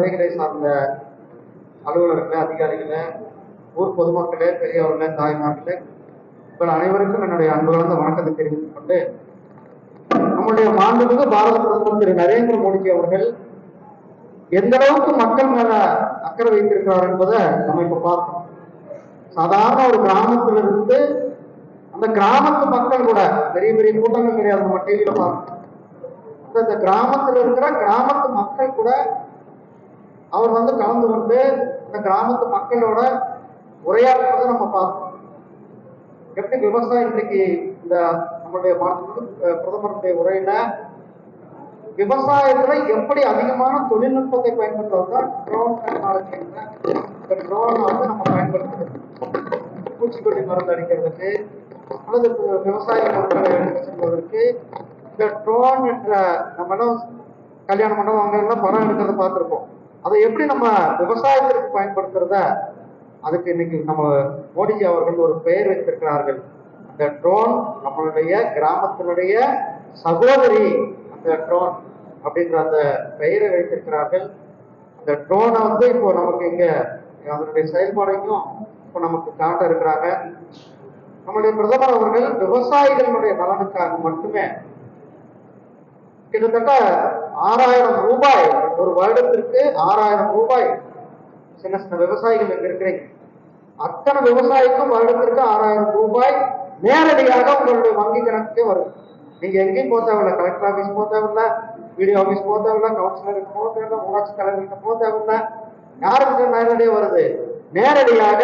துறைகளை சார்ந்த அலுவலர்களே அதிகாரிகளே ஊர் பொதுமக்களே பெரியவர்களே தாய்மார்களே உங்கள் அனைவருக்கும் என்னுடைய அன்பு வணக்கத்தை தெரிவித்துக் கொண்டு நம்முடைய மாண்புமிகு பாரத பிரதமர் திரு நரேந்திர மோடிஜி அவர்கள் எந்த அளவுக்கு மக்கள் மேல அக்கறை வைத்திருக்கிறார் என்பதை நம்ம இப்ப பார்த்தோம் சாதாரண ஒரு கிராமத்துல இருந்து அந்த கிராமத்து மக்கள் கூட பெரிய பெரிய கூட்டங்கள் கிடையாது நம்ம டிவியில பார்த்தோம் அந்த இந்த கிராமத்துல இருக்கிற கிராமத்து மக்கள் கூட அவர் வந்து கலந்து கொண்டு இந்த கிராமத்து மக்களோட உரையாடுறதை நம்ம பார்த்தோம் எப்படி விவசாயம் இன்னைக்கு இந்த நம்மளுடைய பிரதமருடைய உரையில விவசாயத்துல எப்படி அதிகமான தொழில்நுட்பத்தை பயன்படுத்துவதுதான் ட்ரோன் டெக்னாலஜி இந்த ட்ரோனை வந்து நம்ம பயன்படுத்துறது பூச்சிக்கொல்லி மருந்து அடிக்கிறதுக்கு அல்லது விவசாய பொருட்களை எடுத்து செல்வதற்கு இந்த ட்ரோன் என்ற நம்ம கல்யாண மண்டபம் அங்க எல்லாம் படம் எடுக்கிறத பார்த்திருப்போம். அதை எப்படி நம்ம விவசாயத்திற்கு பயன்படுத்துறத அதுக்கு இன்னைக்கு நம்ம மோடிஜி அவர்கள் ஒரு பெயர் வைத்திருக்கிறார்கள். அந்த ட்ரோன் நம்மளுடைய கிராமத்தினுடைய சகோதரி அந்த ட்ரோன் அப்படின்ற அந்த பெயரை வைத்திருக்கிறார்கள். அந்த ட்ரோனை வந்து இப்போ நமக்கு இங்க அதனுடைய செயல்பாடையும் இப்போ நமக்கு காட்ட இருக்கிறாங்க. நம்மளுடைய பிரதமர் அவர்கள் விவசாயிகளுடைய நலனுக்காக மட்டுமே கிட்டத்தட்ட ஆறாயிரம் ரூபாய் ஒரு வருடத்திற்கு ஆறாயிரம் ரூபாய் சின்ன சின்ன விவசாயிகள் இங்க இருக்கிறீங்க. அத்தனை விவசாயிக்கும் வருடத்திற்கு ஆறாயிரம் ரூபாய் நேரடியாக உங்களுடைய வங்கி கணக்கு வரும். நீங்க எங்கேயும் போக தேவையில்ல. கலெக்டர் ஆஃபீஸ் போக தேவையில்ல. வீடியோ ஆஃபீஸ் போக தேவையில்ல. கவுன்சிலருக்கு போக தேவையில்ல. ஊராட்சி தலைவர்கிட்ட போக தேவையில்ல. யாருக்கு நேரடியாக வருது. நேரடியாக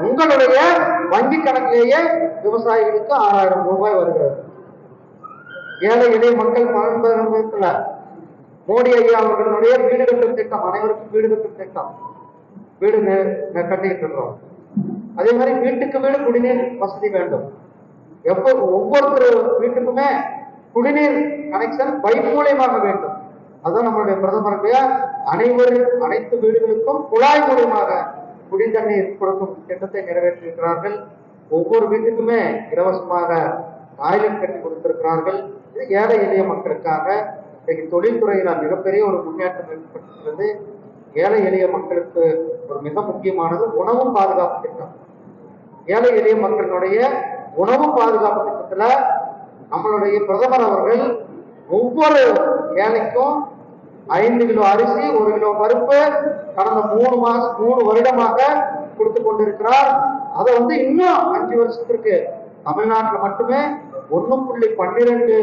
உங்களுடைய வங்கி கணக்கிலேயே விவசாயிகளுக்கு ஆறாயிரம் ரூபாய் வருகிறது. ஏழை எளிய மக்கள் பலன்பெறும் மோடி ஐயா அவர்களுடைய வீடு கட்டும் திட்டம் அனைவருக்கும் வீடு கட்டும் திட்டம். வீடு கட்டிக்கிட்டு இருக்கிறோம். அதே மாதிரி வீட்டுக்கு வீடு குடிநீர் வசதி வேண்டும். எப்போ ஒவ்வொருத்தர் வீட்டுக்குமே குடிநீர் கனெக்ஷன் பைப் மூலியமாக வேண்டும். அதுதான் நம்மளுடைய பிரதமருடைய அனைவரும் அனைத்து வீடுகளுக்கும் குழாய் மூலியமாக குடிதண்ணீர் கொடுக்கும் திட்டத்தை நிறைவேற்றியிருக்கிறார்கள். ஒவ்வொரு வீட்டுக்குமே இலவசமாக டாய்லெட் கட்டி கொடுத்திருக்கிறார்கள். ஏழை எளிய மக்களுக்காக இன்றைக்கு தொழில்துறையில மிகப்பெரிய ஒரு முன்னேற்றம் ஏற்பட்டுள்ளது ஏழை எளிய மக்களுக்கு ஒரு மிக முக்கியமானது உணவு பாதுகாப்பு திட்டம். ஏழை எளிய மக்களுடைய உணவு பாதுகாப்பு திட்டத்துல நம்மளுடைய பிரதமர் அவர்கள் ஒவ்வொரு ஏழைக்கும் ஐந்து கிலோ அரிசி ஒரு கிலோ பருப்பு கடந்த மூணு மாச மூணு வருடமாக கொடுத்து கொண்டிருக்கிறார். அதை வந்து இன்னும் அஞ்சு வருஷத்திற்கு தமிழ்நாட்டில் மட்டுமே ஒன்று புள்ளி பன்னிரெண்டு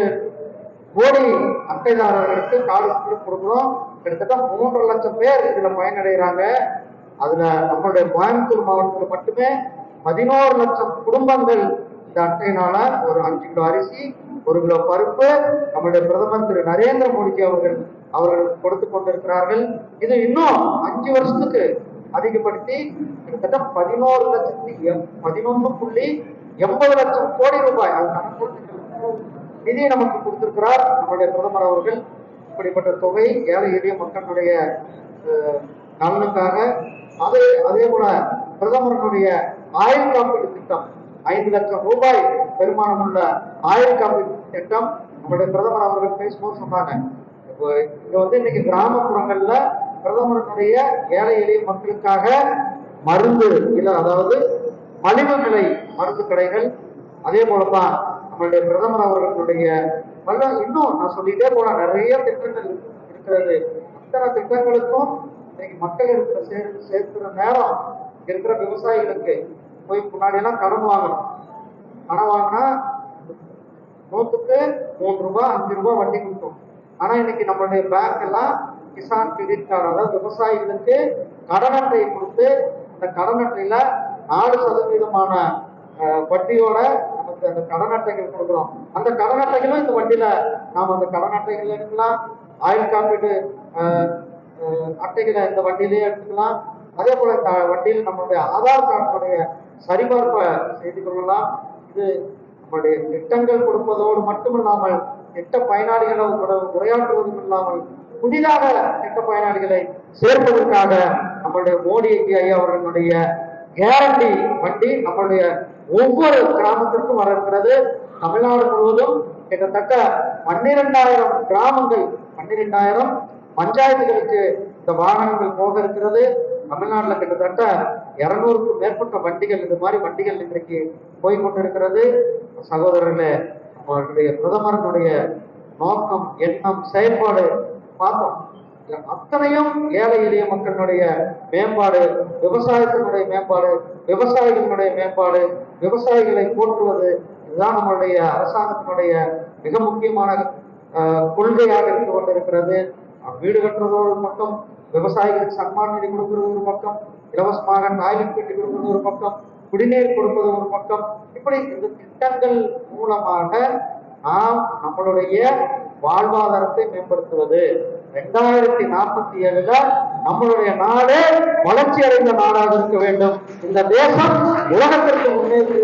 கோடி அட்டைதாரர்களுக்கு காலத்துக்கு கொடுக்குறோம். கிட்டத்தட்ட மூன்று லட்சம் பேர் இதுல பயனடைகிறாங்க. அதுல நம்மளுடைய கோயம்புத்தூர் மாவட்டத்தில் மட்டுமே பதினோரு லட்சம் குடும்பங்கள் இந்த அட்டையினால ஒரு அஞ்சு கிலோ அரிசி ஒரு கிலோ பருப்பு நம்முடைய பிரதமர் திரு நரேந்திர மோடிஜி அவர்கள் அவர்களுக்கு கொடுத்து கொண்டிருக்கிறார்கள். இது இன்னும் அஞ்சு வருஷத்துக்கு அதிகப்படுத்தி கிட்டத்தட்ட பதினோரு லட்சத்தி எம் பதினொன்று புள்ளி எண்பது லட்சம் கோடி ரூபாய் நிதி நிதியை நமக்கு கொடுத்திருக்கிறார். நம்முடைய பிரதமர் அவர்கள் இப்படிப்பட்ட தொகை ஏழை எளிய மக்களுடைய நலனுக்காக. அதே அதே போல பிரதமருடைய ஆயுள் காப்பீடு திட்டம் ஐந்து லட்சம் ரூபாய் பெருமானம் உள்ள ஆயுள் காப்பீடு திட்டம் நம்முடைய பிரதமர் அவர்கள் பேசும்போது சொன்னாங்க. இப்போ இங்க வந்து இன்னைக்கு கிராமப்புறங்கள்ல பிரதமருடைய ஏழை எளிய மக்களுக்காக மருந்து இல்ல அதாவது மலிவு விலை மருந்து கடைகள் அதே போலதான் நம்மளுடைய பிரதமர் அவர்களுடைய பல இன்னும் நான் சொல்லிட்டே போனா நிறைய திட்டங்கள் இருக்கிறது. அத்தனை திட்டங்களுக்கும் இன்னைக்கு மக்கள் இருக்கிற சே சேர்க்கிற நேரம் இருக்கிற விவசாயிகளுக்கு போய் முன்னாடி எல்லாம் கடன் வாங்கணும். கடன் வாங்கினா நூத்துக்கு மூணு ரூபாய் அஞ்சு ரூபாய் வட்டி கொடுக்கும். ஆனா இன்னைக்கு நம்மளுடைய பேங்க் எல்லாம் கிசான் கிரெடிட் கார்டு அதாவது விவசாயிகளுக்கு கடன் அட்டையை கொடுத்து அந்த கடன் அட்டையில நாலு சதவீதமான வட்டியோட நமக்கு அந்த கடன் அட்டைகள் கொடுக்குறோம். அந்த கடன் அட்டைகளும் இந்த வட்டியில நாம் அந்த கடன் அட்டைகள் எடுக்கலாம் ஆயுள் காப்பீடு அட்டைகளை இந்த வண்டியிலேயே எடுத்துக்கலாம். அதே போல இந்த வண்டியில் நம்மளுடைய ஆதார் கார்டுடைய சரிபார்ப்பை செய்து கொள்ளலாம். இது நம்மளுடைய திட்டங்கள் கொடுப்பதோடு மட்டுமில்லாமல் திட்ட பயனாளிகளை கூட உரையாற்றுவதும் இல்லாமல் புதிதாக திட்ட பயனாளிகளை சேர்ப்பதற்காக நம்மளுடைய மோடி ஐயா அவர்களுடைய கேரண்டி வண்டி நம்மளுடைய ஒவ்வொரு கிராமத்திற்கும் வர இருக்கிறது தமிழ்நாடு முழுவதும் கிட்டத்தட்ட பன்னிரெண்டாயிரம் கிராமங்கள் பன்னிரெண்டாயிரம் பஞ்சாயத்துகளுக்கு இந்த வாகனங்கள் போக இருக்கிறது. தமிழ்நாட்டில் கிட்டத்தட்ட இருநூறுக்கும் மேற்பட்ட வண்டிகள் இது மாதிரி வண்டிகள் இன்றைக்கு போய் கொண்டிருக்கிறது. சகோதரர்களே நம்மளுடைய பிரதமரனுடைய நோக்கம் எண்ணம் செயல்பாடு பார்த்தோம். அத்தனையும் ஏழை எளிய மக்களினுடைய மேம்பாடு விவசாயத்தினுடைய மேம்பாடு விவசாயிகளினுடைய மேம்பாடு விவசாயிகளை போற்றுவது இதுதான் நம்மளுடைய அரசாங்கத்தினுடைய மிக முக்கியமான கொள்கையாக இருந்து கொண்டிருக்கிறது. வீடு கட்டுறதோடு ஒரு பக்கம் விவசாயிகளுக்கு சன்மான் நிதி கொடுக்கிறது ஒரு பக்கம் இலவசமாக டாய்லெட் பெட்டி கொடுக்கிறது ஒரு பக்கம் குடிநீர் கொடுப்பது ஒரு பக்கம். இப்படி இந்த திட்டங்கள் மூலமாக நாம் நம்மளுடைய வாழ்வாதாரத்தை மேம்படுத்துவது. ரெண்டாயிரத்தி நாற்பத்தி ஏழுல நம்மளுடைய நாடு வளர்ச்சி அடைந்த நாடாக இருக்க வேண்டும். இந்த தேசம் உலகத்திற்கு முன்னேறி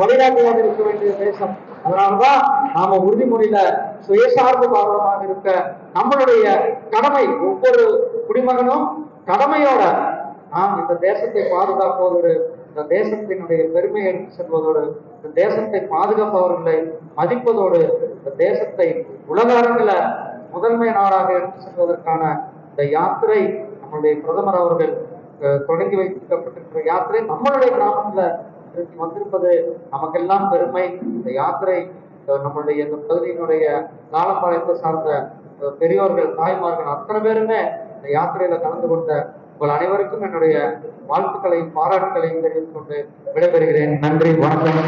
வழிகாட்டியாக இருக்க வேண்டிய தேசம். அதனாலதான் நாம உறுதிமொழியில சுயசார்பு பாரதமாக இருக்க நம்மளுடைய கடமை ஒவ்வொரு குடிமகனும் கடமையோட நாம் இந்த தேசத்தை பாதுகாப்பதோடு இந்த தேசத்தினுடைய பெருமையை எடுத்து செல்வதோடு இந்த தேசத்தை பாதுகாப்பவர்களை மதிப்பதோடு இந்த தேசத்தை உலக அரங்கில முதன்மை நாடாக எடுத்து செல்வதற்கான இந்த யாத்திரை நம்முடைய பிரதமர் அவர்கள் தொடங்கி வைக்கப்பட்டிருக்கிற யாத்திரை நம்மளுடைய கிராமத்துல வந்திருப்பது நமக்கெல்லாம் பெருமை. இந்த யாத்திரை நம்மளுடைய இந்த பகுதியினுடைய காலப்பாளையத்தை சார்ந்த பெரியோர்கள் தாய்மார்கள் அத்தனை பேருமே இந்த யாத்திரையில கலந்து கொண்ட உங்கள் அனைவருக்கும் என்னுடைய வாழ்த்துக்களையும் பாராட்டுகளையும் தெரிவித்துக் கொண்டு விடைபெறுகிறேன். நன்றி வணக்கம்.